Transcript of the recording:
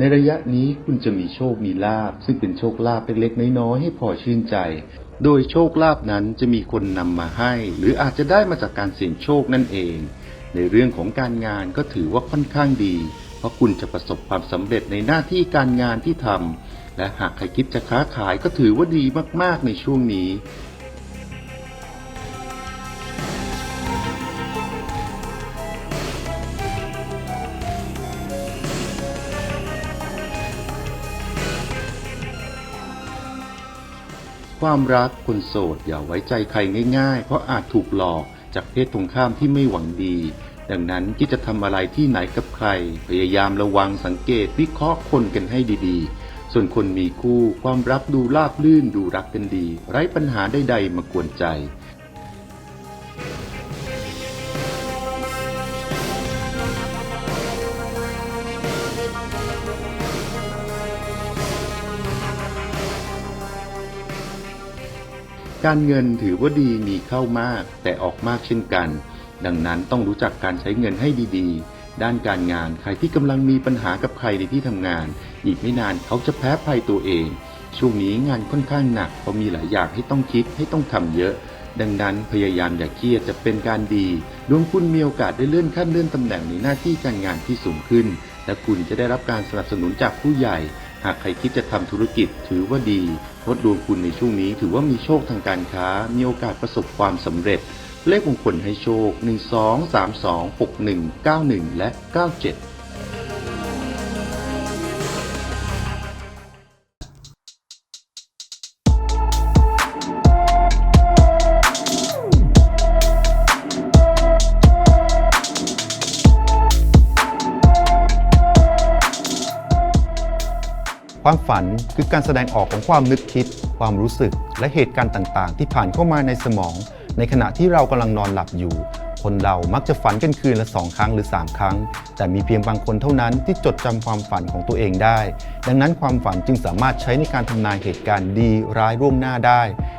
ในระยะนี้คุณจะมีโชคมีลาบซึ่งเป็นโชคลาภเล็กๆน้อยๆให้พอชื่นใจ โดยโชคลาภนั้นจะมีคนนำมาให้ หรืออาจจะได้มาจากการเสี่ยงโชคนั่นเอง ในเรื่องของการงานก็ถือว่าค่อนข้างดี เพราะคุณจะประสบความสำเร็จในหน้าที่การงานที่ทำและหากใครคิดจะค้าขายก็ถือว่าดีมากๆในช่วงนี้ ความรักคนโสดอย่าไว้ใจใครง่ายๆ เพราะอาจถูกหลอกจากเพศตรงข้ามที่ไม่หวังดี ดังนั้นที่จะทำอะไรที่ไหนกับใคร พยายามระวังสังเกตวิเคราะห์คนกันให้ดีๆ ส่วนคนมีคู่ความรักดูราบลื่นดูรักกันดี ไร้ปัญหาใดๆมากวนใจ การเงินถือว่าดีมีเข้ามาก แต่ออกมากเช่นกัน ดังนั้นต้องรู้จักการใช้เงินให้ดีๆ ด้านการงานใครที่กำลังมีปัญหากับใครในที่ทำงาน อีกไม่นานเขาจะแพ้ภัยตัวเอง ช่วงนี้งานค่อนข้างหนักเพราะมีหลายอย่างให้ต้องคิดให้ต้องทำเยอะ ดังนั้นพยายามอย่าเครียดจะเป็นการดีดวงคุณมีโอกาสได้เลื่อนขั้นเลื่อนตำแหน่งในหน้าที่การงานที่สูงขึ้น และคุณจะได้รับการสนับสนุนจากผู้ใหญ่ หากใครคิดจะทำธุรกิจถือว่าดีเพราะดวงคุณในช่วงนี้ถือว่ามีโชคทางการค้า มีโอกาสประสบความสำเร็จ เลขมงคลให้โชค 1 2 3 2 6 1 9 1 และ 97 ความฝันคือการแสดงออกของความนึกคิด ความรู้สึก และเหตุการณ์ต่างๆ ที่ผ่านเข้ามาในสมอง ในขณะที่เรากำลังนอนหลับอยู่ คนเรามักจะฝันกันคืนละสองครั้งหรือ 3 ครั้ง แต่มีเพียงบางคนเท่านั้นที่จดจำความฝันของตัวเองได้ ดังนั้นความฝันจึงสามารถใช้ในการทำนายเหตุการณ์ดีร้ายร่วงหน้าได้